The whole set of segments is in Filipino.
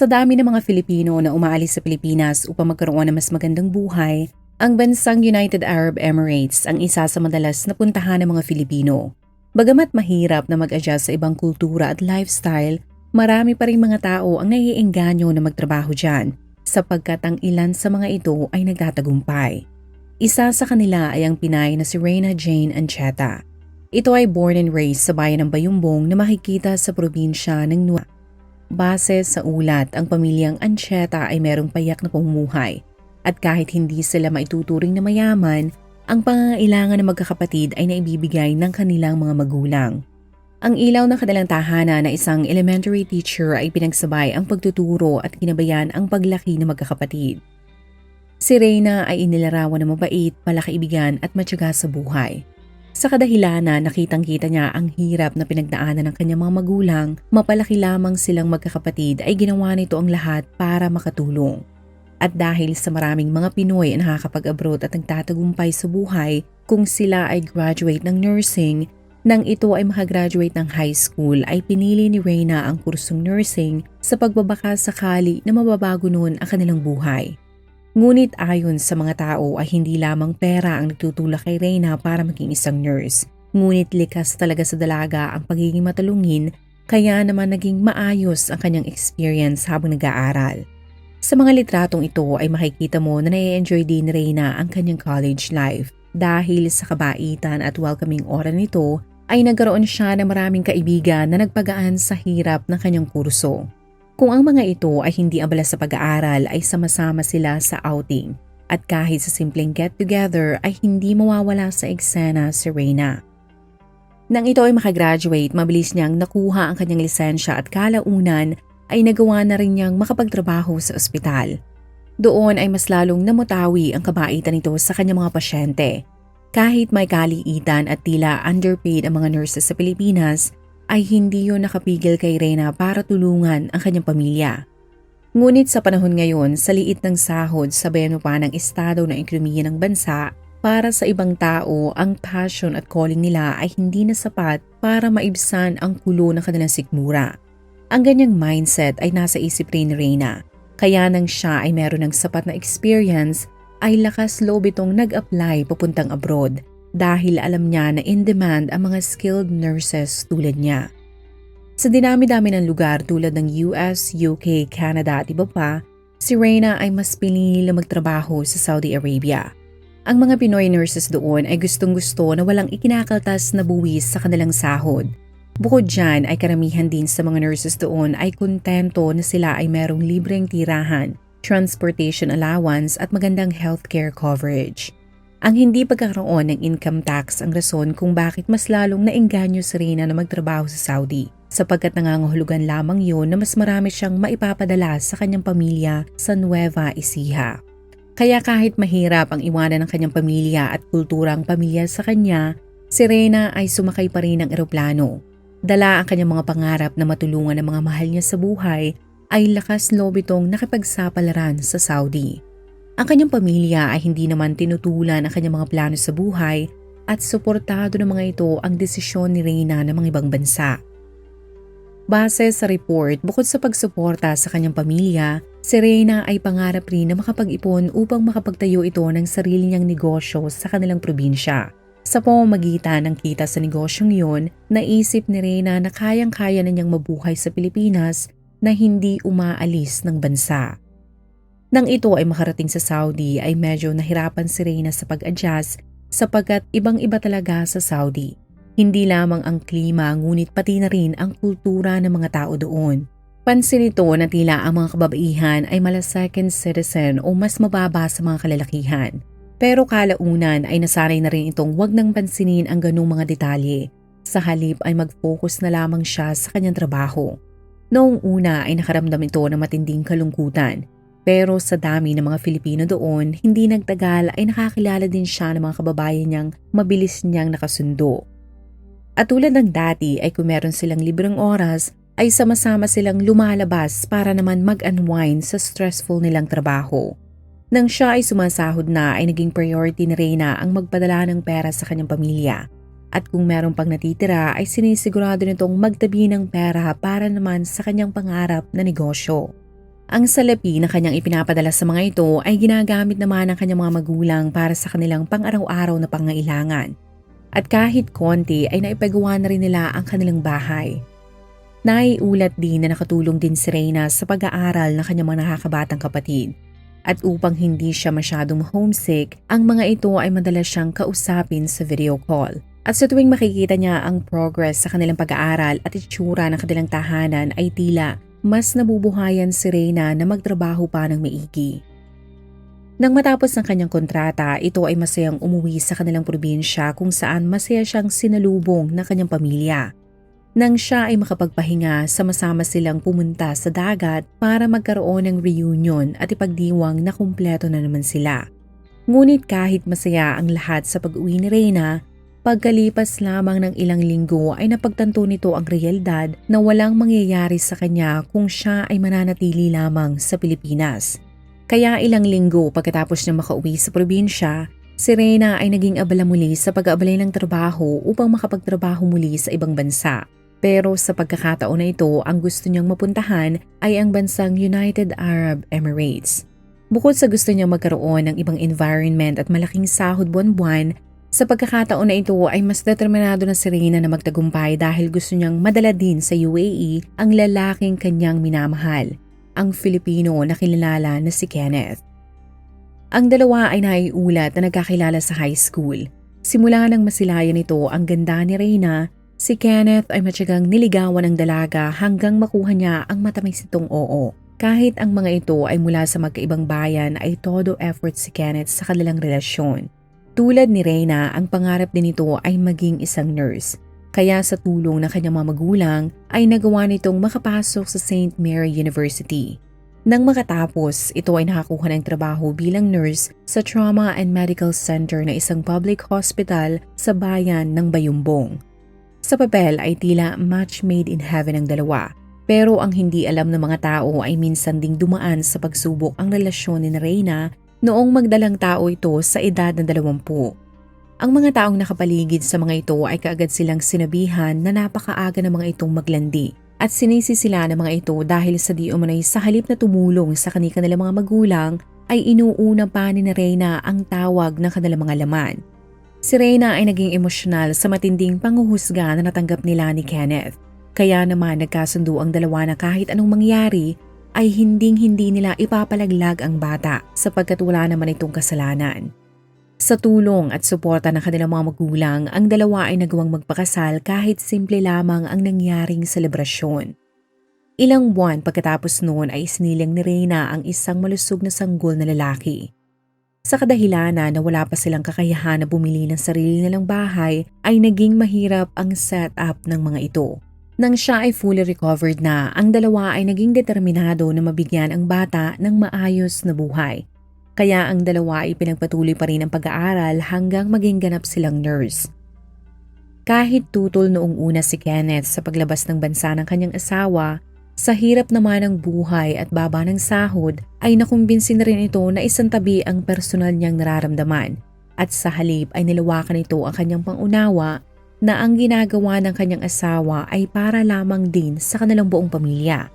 Sa dami ng mga Filipino na umaalis sa Pilipinas upang magkaroon ng mas magandang buhay, ang bansang United Arab Emirates ang isa sa madalas na puntahan ng mga Filipino. Bagamat mahirap na mag-adjust sa ibang kultura at lifestyle, marami pa rin mga tao ang naiengganyo na magtrabaho dyan sapagkat ang ilan sa mga ito ay nagtatagumpay. Isa sa kanila ay ang Pinay na si Reina Jane Ancheta. Ito ay born and raised sa bayan ng Bayumbong na makikita sa probinsya ng Nueva Base sa ulat, ang pamilyang Ancheta ay merong payak na pamumuhay at kahit hindi sila maituturing na mayaman, ang pangangailangan ng magkakapatid ay naibibigay ng kanilang mga magulang. Ang ilaw ng kanilang tahanan na isang elementary teacher ay pinagsabay ang pagtuturo at kinabayan ang paglaki ng magkakapatid. Si Reyna ay inilarawan ng mabait, palakaibigan at matyaga sa buhay. Sa kadahilanan, nakitang-kita niya ang hirap na pinagdaanan ng kanyang mga magulang, mapalaki lamang silang magkakapatid ay ginawa nito ang lahat para makatulong. At dahil sa maraming mga Pinoy na nakakapag-abroad at nagtatagumpay sa buhay, kung sila ay graduate ng nursing, nang ito ay makagraduate ng high school ay pinili ni Reyna ang kursong nursing sa pagbabaka sakali na mababago noon ang kanilang buhay. Ngunit ayon sa mga tao ay hindi lamang pera ang nagtutulak kay Reyna para maging isang nurse. Ngunit likas talaga sa dalaga ang pagiging matalungin kaya naman naging maayos ang kanyang experience habang nag-aaral. Sa mga litratong ito ay makikita mo na nai-enjoy din ni Reyna ang kanyang college life. Dahil sa kabaitan at welcoming aura nito ay nagkaroon siya ng maraming kaibigan na nagpagaan sa hirap ng kanyang kurso. Kung ang mga ito ay hindi abala sa pag-aaral ay sama-sama sila sa outing at kahit sa simpleng get-together ay hindi mawawala sa eksena si Reyna. Nang ito ay makagraduate, mabilis niyang nakuha ang kanyang lisensya at kalaunan ay nagawa na rin niyang makapagtrabaho sa ospital. Doon ay mas lalong namutawi ang kabaitan nito sa kanyang mga pasyente. Kahit may kaliitan at tila underpaid ang mga nurses sa Pilipinas, ay hindi yun nakapigil kay Reyna para tulungan ang kanyang pamilya. Ngunit sa panahon ngayon, sa liit ng sahod, sabayan mo pa ng estado ng ekonomiya ng bansa, para sa ibang tao, ang passion at calling nila ay hindi na sapat para maibsan ang kulo ng kanilang sikmura. Ang ganyang mindset ay nasa isip rin ni Reyna. Kaya nang siya ay meron ng sapat na experience, ay lakas loob itong nag-apply papuntang abroad dahil alam niya na in demand ang mga skilled nurses tulad niya. Sa dinami-dami ng lugar tulad ng US, UK, Canada at iba pa, si Reyna ay mas pinili magtrabaho sa Saudi Arabia. Ang mga Pinoy nurses doon ay gustong-gusto na walang ikinakaltas na buwis sa kanilang sahod. Bukod dyan ay karamihan din sa mga nurses doon ay kontento na sila ay merong libreng tirahan, transportation allowance at magandang healthcare coverage. Ang hindi pagkakaroon ng income tax ang rason kung bakit mas lalong naengganyo si Rina na magtrabaho sa Saudi sapagkat nangangahulugan lamang yun na mas marami siyang maipapadala sa kanyang pamilya sa Nueva Ecija. Kaya kahit mahirap ang iwanan ng kanyang pamilya at kulturang pamilya sa kanya, si Rena ay sumakay pa rin ng eroplano. Dala ang kanyang mga pangarap na matulungan ng mga mahal niya sa buhay ay lakas loob nakipagsapalaran sa Saudi. Ang kanyang pamilya ay hindi naman tinutulan ang kanyang mga plano sa buhay at suportado ng mga ito ang desisyon ni Reyna ng mga ibang bansa. Base sa report, bukod sa pagsuporta sa kanyang pamilya, si Reyna ay pangarap rin na makapag-ipon upang makapagtayo ito ng sarili niyang negosyo sa kanilang probinsya. Sa pamamagitan ng kita sa negosyong yun, naisip ni Reyna na kayang-kaya na niyang mabuhay sa Pilipinas na hindi umaalis ng bansa. Nang ito ay makarating sa Saudi ay medyo nahirapan si Reyna sa pag-adjust sapagkat ibang-iba talaga sa Saudi. Hindi lamang ang klima ngunit pati na rin ang kultura ng mga tao doon. Pansin ito na tila ang mga kababaihan ay mala second citizen o mas mababa sa mga kalalakihan. Pero kalaunan ay nasanay na rin itong wag nang pansinin ang ganong mga detalye. Sa halip ay mag-focus na lamang siya sa kanyang trabaho. Noong una ay nakaramdam ito ng matinding kalungkutan. Pero sa dami ng mga Filipino doon, hindi nagtagal ay nakakilala din siya ng mga kababayan niyang mabilis niyang nakasundo. At tulad ng dati ay kung meron silang libreng oras, ay sama-sama silang lumalabas para naman mag-unwind sa stressful nilang trabaho. Nang siya ay sumasahod na ay naging priority ni Reyna ang magpadala ng pera sa kanyang pamilya. At kung meron pang natitira ay sinisigurado nitong magtabi ng pera para naman sa kanyang pangarap na negosyo. Ang salapi na kanyang ipinapadala sa mga ito ay ginagamit naman ng kanyang mga magulang para sa kanilang pang-araw-araw na pangailangan. At kahit konti ay naipagawa na rin nila ang kanilang bahay. Naiulat din na nakatulong din si Reyna sa pag-aaral ng kanyang mga nakakabatang kapatid. At upang hindi siya masyadong homesick, ang mga ito ay madalas siyang kausapin sa video call. At sa tuwing makikita niya ang progress sa kanilang pag-aaral at itsura ng kanilang tahanan ay tila mas nabubuhayan si Reyna na magtrabaho pa ng maigi. Nang matapos ng kanyang kontrata, ito ay masayang umuwi sa kanilang probinsya kung saan masaya siyang sinalubong ng kanyang pamilya. Nang siya ay makapagpahinga, sama-sama silang pumunta sa dagat para magkaroon ng reunion at ipagdiwang na kumpleto na naman sila. Ngunit kahit masaya ang lahat sa pag-uwi ni Reyna, Pagkalipas lamang ng ilang linggo ay napagtanto nito ang realidad na walang mangyayari sa kanya kung siya ay mananatili lamang sa Pilipinas. Kaya ilang linggo pagkatapos niya makauwi sa probinsya, si Reyna ay naging abala muli sa pag-aabalay ng trabaho upang makapagtrabaho muli sa ibang bansa. Pero sa pagkakataon na ito, ang gusto niyang mapuntahan ay ang bansang United Arab Emirates. Bukod sa gusto niyang magkaroon ng ibang environment at malaking sahod buwan-buwan, sa pagkakataon na ito ay mas determinado na si Reyna na magtagumpay dahil gusto niyang madala din sa UAE ang lalaking kanyang minamahal, ang Filipino na kilala na si Kenneth. Ang dalawa ay naiulat na nagkakilala sa high school. Simula nang masilayan ito ang ganda ni Reyna, si Kenneth ay matyagang niligawan ng dalaga hanggang makuha niya ang matamis itong oo. Kahit ang mga ito ay mula sa magkaibang bayan ay todo effort si Kenneth sa kanilang relasyon. Tulad ni Reyna, ang pangarap din nito ay maging isang nurse. Kaya sa tulong ng kanyang mga magulang ay nagawa nitong makapasok sa St. Mary University. Nang makatapos, ito ay nakakuha ng trabaho bilang nurse sa Trauma and Medical Center na isang public hospital sa bayan ng Bayumbong. Sa papel ay tila match made in heaven ang dalawa. Pero ang hindi alam ng mga tao ay minsan ding dumaan sa pagsubok ang relasyon ni Reyna noong magdalang tao ito sa edad na dalawampu. Ang mga taong nakapaligid sa mga ito ay kaagad silang sinabihan na napakaaga ng mga itong maglandi at sinisi sila ng mga ito dahil sa di umanay sa halip na tumulong sa kanilang mga magulang ay inuuna pa ni na Reyna ang tawag ng kanilang mga laman. Si Reyna ay naging emosyonal sa matinding panguhusga na natanggap nila ni Kenneth. Kaya naman nagkasundo ang dalawa na kahit anong mangyari ay hinding-hindi nila ipapalaglag ang bata sapagkat wala naman itong kasalanan. Sa tulong at suporta ng kanilang mga magulang, ang dalawa ay nagawang magpakasal kahit simple lamang ang nangyaring selebrasyon. Ilang buwan pagkatapos noon ay sinilang ni Reyna ang isang malusog na sanggol na lalaki. Sa kadahilanan na wala pa silang kakayahan na bumili ng sarili nilang bahay ay naging mahirap ang setup ng mga ito. Nang siya ay fully recovered na, ang dalawa ay naging determinado na mabigyan ang bata ng maayos na buhay. Kaya ang dalawa ay pinagpatuloy pa rin ang pag-aaral hanggang maging ganap silang nurse. Kahit tutol noong una si Kenneth sa paglabas ng bansa ng kanyang asawa, sa hirap naman ng buhay at baba ng sahod ay nakumbinsin na rin ito na isang tabi ang personal niyang nararamdaman at sa halip ay nilawakan ito ang kanyang pangunawa na ang ginagawa ng kanyang asawa ay para lamang din sa kanilang buong pamilya.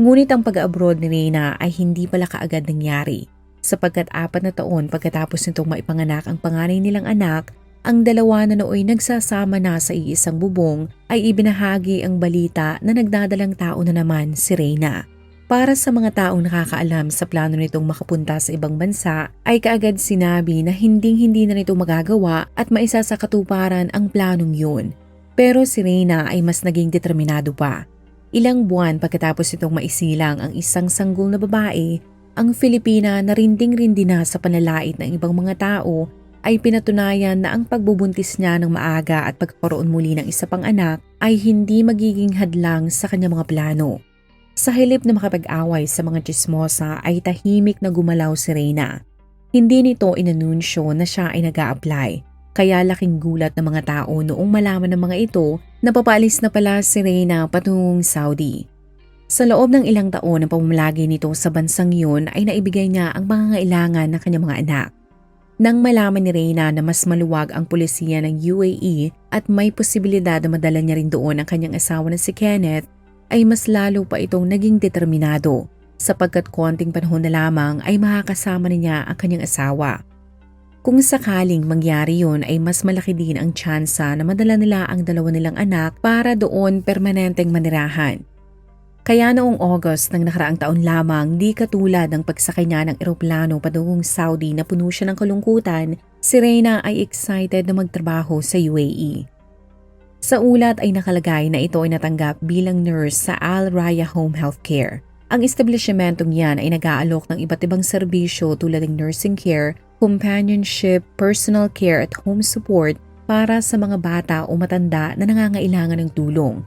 Ngunit ang pag-abroad ni Reyna ay hindi pala kaagad nangyari sapagkat apat na taon pagkatapos nitong maipanganak ang panganay nilang anak ang dalawa na nooy nagsasama na sa iisang bubong ay ibinahagi ang balita na nagdadalang tao na naman si Reyna. Para sa mga taong nakakaalam sa plano nitong makapunta sa ibang bansa, ay kaagad sinabi na hinding-hindi na nito magagawa at maisa sa katuparan ang planong yun. Pero si Reyna ay mas naging determinado pa. Ilang buwan pagkatapos itong maisilang ang isang sanggol na babae, ang Filipina na rinding-rindi na sa panalait ng ibang mga tao ay pinatunayan na ang pagbubuntis niya ng maaga at pagkakaroon muli ng isa pang anak ay hindi magiging hadlang sa kanyang mga plano. Sa hilip na makapag-away sa mga chismosa ay tahimik na gumalaw si Reyna. Hindi nito inanunsyo na siya ay nag apply kaya laking gulat ng mga tao noong malaman ng mga ito na papaalis na pala si Reyna patungong Saudi. Sa loob ng ilang taon ng pamamalagi nito sa bansang yun ay naibigay niya ang mga ngailangan ng kanyang mga anak. Nang malaman ni Reyna na mas maluwag ang pulisiya ng UAE at may posibilidad na madala niya rin doon ang kanyang asawa na si Kenneth, ay mas lalo pa itong naging determinado sapagkat konting panahon na lamang ay makakasama niya ang kanyang asawa. Kung sakaling mangyari yun ay mas malaki din ang tsansa na madala nila ang dalawa nilang anak para doon permanenteng manirahan. Kaya noong August ng nakaraang taon lamang, di katulad ng pagsakay niya ng eroplano padungong Saudi na puno siya ng kalungkutan, si Reyna ay excited na magtrabaho sa UAE. Sa ulat ay nakalagay na ito ay natanggap bilang nurse sa Al Raya Home Healthcare. Ang establishmentong yan ay nag-aalok ng iba't ibang serbisyo tulad ng nursing care, companionship, personal care at home support para sa mga bata o matanda na nangangailangan ng tulong.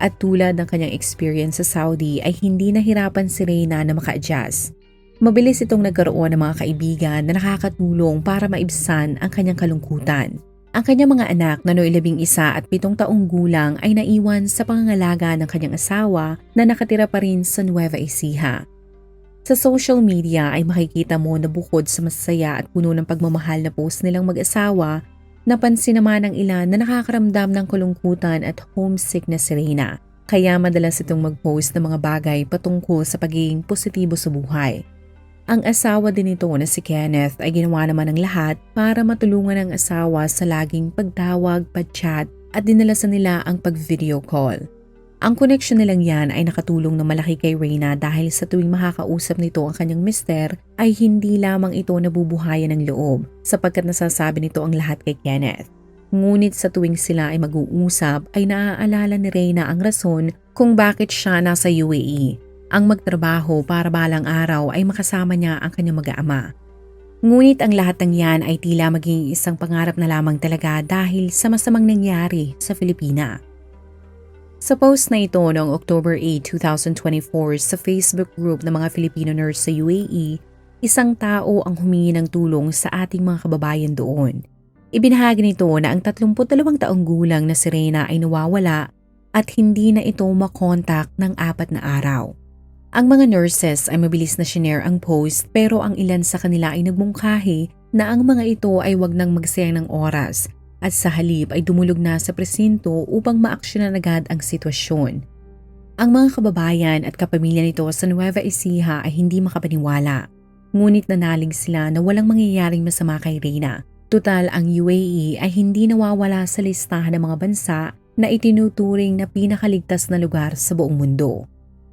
At tulad ng kanyang experience sa Saudi ay hindi nahirapan si Reyna na maka-adjust. Mabilis itong nagkaroon ng mga kaibigan na nakakatulong para maibsan ang kanyang kalungkutan. Ang kanyang mga anak na noy labing isa at pitong taong gulang ay naiwan sa pangangalaga ng kanyang asawa na nakatira pa rin sa Nueva Ecija. Sa social media ay makikita mo na bukod sa masaya at puno ng pagmamahal na post nilang mag-asawa, napansin naman ng ilan na nakakaramdam ng kalungkutan at homesickness si Reyna. Kaya madalas itong mag-post ng mga bagay patungkol sa pagiging positibo sa buhay. Ang asawa din nito na si Kenneth ay ginawa naman ng lahat para matulungan ang asawa sa laging pagtawag, pag-chat at dinala sa nila ang pag-video call. Ang connection nilang yan ay nakatulong na malaki kay Reyna dahil sa tuwing makakausap nito ang kanyang mister ay hindi lamang ito nabubuhayan ng loob sapagkat nasasabi nito ang lahat kay Kenneth. Ngunit sa tuwing sila ay mag-uusap ay naaalala ni Reyna ang rason kung bakit siya nasa UAE ang magtrabaho para balang araw ay makasama niya ang kanyang mag-aama. Ngunit ang lahat ng yan ay tila maging isang pangarap na lamang talaga dahil sa masamang nangyari sa Filipina. Sa post na ito noong October 8, 2024 sa Facebook group ng mga Filipino nurse sa UAE, isang tao ang humingi ng tulong sa ating mga kababayan doon. Ibinahagi nito na ang 32 taong gulang na si Reyna ay nawawala at hindi na ito makontak ng apat na araw. Ang mga nurses ay mabilis na shinare ang post pero ang ilan sa kanila ay nagmungkahi na ang mga ito ay wag nang magsayang ng oras at sa halip ay dumulog na sa presinto upang maaksyonan agad ang sitwasyon. Ang mga kababayan at kapamilya nito sa Nueva Ecija ay hindi makapaniwala. Ngunit nanalig sila na walang mangyayaring masama kay Reyna. Tutal ang UAE ay hindi nawawala sa listahan ng mga bansa na itinuturing na pinakaligtas na lugar sa buong mundo.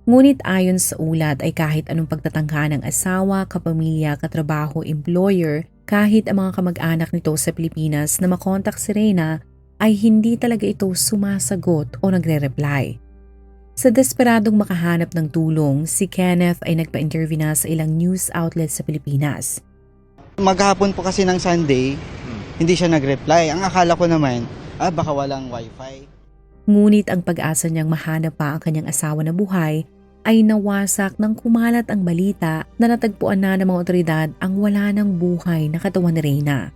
Ngunit ayon sa ulat ay kahit anong pagtatangka ng asawa, kapamilya, katrabaho, employer, kahit ang mga kamag-anak nito sa Pilipinas na makontak si Reyna ay hindi talaga ito sumasagot o nagre-reply. Sa desperadong makahanap ng tulong, si Kenneth ay nagpa-interview na sa ilang news outlet sa Pilipinas. Maghapon po kasi ng Sunday, hindi siya nag-reply. Ang akala ko naman, ah baka walang wifi. Ngunit ang pag-asa niyang mahanap pa ang kanyang asawa na buhay ay nawasak nang kumalat ang balita na natagpuan na ng mga otoridad ang wala ng buhay na katawan ni Reyna.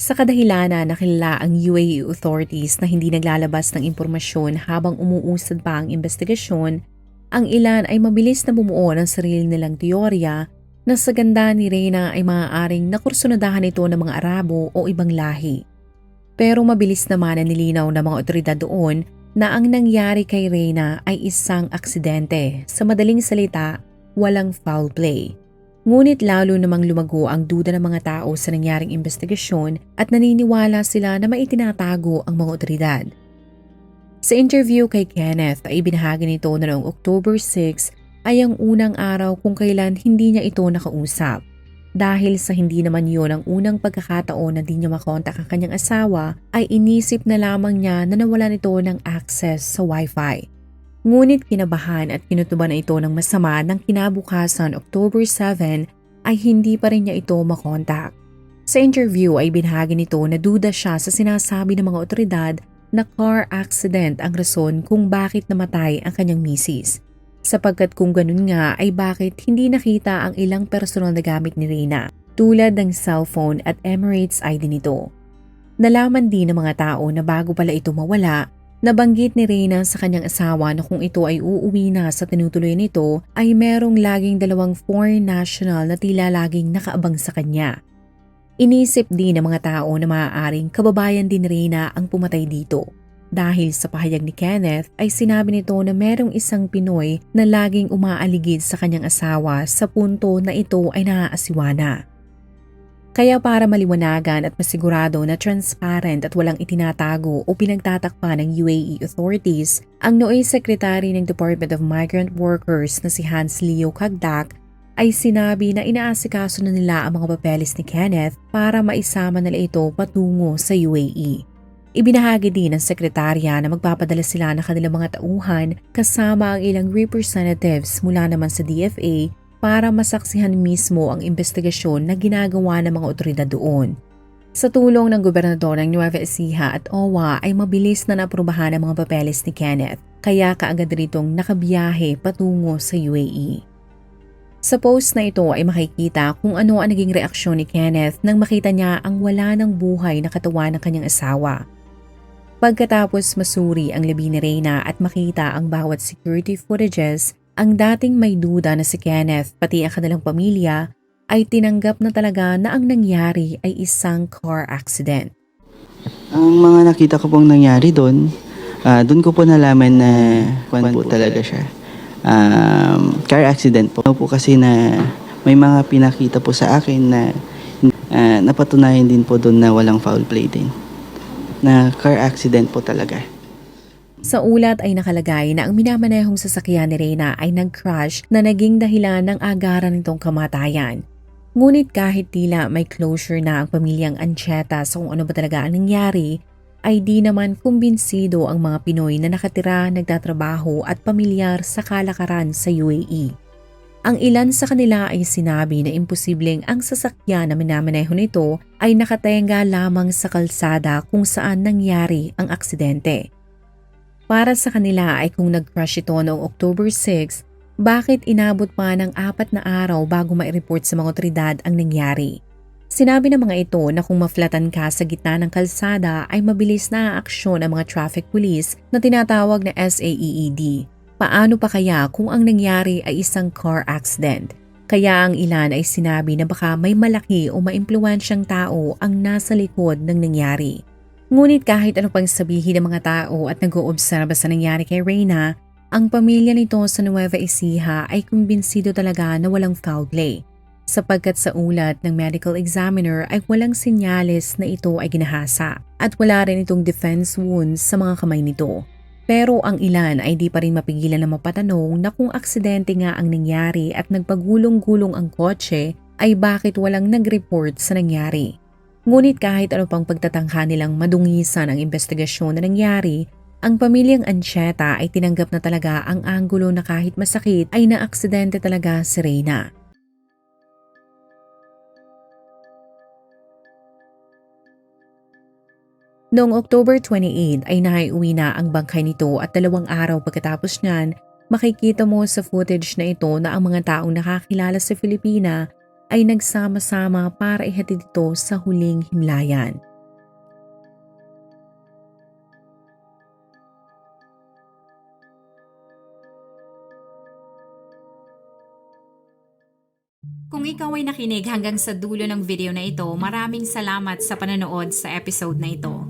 Sa kadahilanan nakilala ang UAE authorities na hindi naglalabas ng impormasyon habang umuusad pa ang investigasyon, ang ilan ay mabilis na bumuo ng sarili nilang teorya na sa ganda ni Reyna ay maaaring nakursunadahan ito ng mga Arabo o ibang lahi. Pero mabilis naman na nilinaw ng mga otoridad doon na ang nangyari kay Reyna ay isang aksidente. Sa madaling salita, walang foul play. Ngunit lalo namang lumago ang duda ng mga tao sa nangyaring investigasyon at naniniwala sila na maitinatago ang mga otoridad. Sa interview kay Kenneth ay ibinahagi nito na noong October 6 ay ang unang araw kung kailan hindi niya ito nakausap. Dahil sa hindi naman yon ang unang pagkakataon na di niya makontak ang kanyang asawa, ay inisip na lamang niya na nawalan ito ng access sa wifi. Ngunit kinabahan at kinutuban na ito ng masama ng kinabukasan October 7 ay hindi pa rin niya ito makontak. Sa interview ay binahagi nito na duda siya sa sinasabi ng mga otoridad na car accident ang rason kung bakit namatay ang kanyang misis. Sapagkat kung ganun nga ay bakit hindi nakita ang ilang personal na gamit ni Reyna tulad ng cellphone at Emirates ID nito. Nalaman din ng mga tao na bago pala ito mawala, nabanggit ni Reyna sa kanyang asawa na kung ito ay uuwi na sa tinutuloy nito ay merong laging dalawang foreign national na tila laging nakaabang sa kanya. Inisip din ng mga tao na maaaring kababayan din ni Reyna ang pumatay dito. Dahil sa pahayag ni Kenneth ay sinabi nito na merong isang Pinoy na laging umaaligid sa kanyang asawa sa punto na ito ay naaasiwa na. Kaya para maliwanagan at masigurado na transparent at walang itinatago o pinagtatakpa ng UAE authorities, ang nooy sekretary ng Department of Migrant Workers na si Hans Leo Kagdak ay sinabi na inaasikaso na nila ang mga papeles ni Kenneth para maisama nila ito patungo sa UAE. Ibinahagi din ng sekretarya na magpapadala sila ng kanilang mga tauhan kasama ang ilang representatives mula naman sa DFA para masaksihan mismo ang investigasyon na ginagawa ng mga otoridad doon. Sa tulong ng gobernador ng Nueva Ecija at OWA ay mabilis na naaprubahan ang mga papeles ni Kenneth kaya kaagad ritong nakabiyahe patungo sa UAE. Sa post na ito ay makikita kung ano ang naging reaksyon ni Kenneth nang makita niya ang wala ng buhay na katawan ng kanyang asawa. Pagkatapos masuri ang labi ni Reyna at makita ang bawat security footages, ang dating may duda na si Kenneth pati ang kanilang pamilya ay tinanggap na talaga na ang nangyari ay isang car accident. Ang mga nakita ko pong nangyari doon, ah, doon ko po nalaman na kwan po talaga siya. Um, car accident po. Ano po kasi na may mga pinakita po sa akin na ah, napatunayan din po doon na walang foul play din. Na car accident po talaga. Sa ulat ay nakalagay na ang minamanehong sasakyan ni Reyna ay nag-crash na naging dahilan ng agaran nitong kamatayan. Ngunit kahit tila may closure na ang pamilyang Ancheta sa kung ano ba talaga ang nangyari, ay di naman kumbinsido ang mga Pinoy na nakatira, nagtatrabaho at pamilyar sa kalakaran sa UAE. Ang ilan sa kanila ay sinabi na imposibleng ang sasakyan na minamaneho nito ay nakatenga lamang sa kalsada kung saan nangyari ang aksidente. Para sa kanila ay kung nag-crash ito noong October 6, bakit inabot pa ng apat na araw bago ma-report sa mga otoridad ang nangyari? Sinabi ng mga ito na kung maflatan ka sa gitna ng kalsada ay mabilis na aaksyon ang mga traffic police na tinatawag na SAEED. Paano pa kaya kung ang nangyari ay isang car accident? Kaya ang ilan ay sinabi na baka may malaki o maimpluwensyang tao ang nasa likod ng nangyari. Ngunit kahit ano pang sabihin ng mga tao at nag-oobserba sa nangyari kay Reyna, ang pamilya nito sa Nueva Ecija ay kumbinsido talaga na walang foul play. Sapagkat sa ulat ng medical examiner ay walang senyales na ito ay ginahasa at wala rin itong defense wounds sa mga kamay nito. Pero ang ilan ay di pa rin mapigilan na mapatanong na kung aksidente nga ang nangyari at nagpagulong-gulong ang kotse ay bakit walang nag-report sa nangyari. Ngunit kahit ano pang pagtatangka nilang madungisan ang investigasyon na nangyari, ang pamilyang Ancheta ay tinanggap na talaga ang anggulo na kahit masakit ay naaksidente talaga si Reyna. Noong October 28 ay naiuwi na ang bangkay nito at dalawang araw pagkatapos niyan, makikita mo sa footage na ito na ang mga taong nakakilala sa Filipina ay nagsama-sama para ihatid ito sa huling himlayan. Kung ikaw ay nakinig hanggang sa dulo ng video na ito, maraming salamat sa panonood sa episode na ito.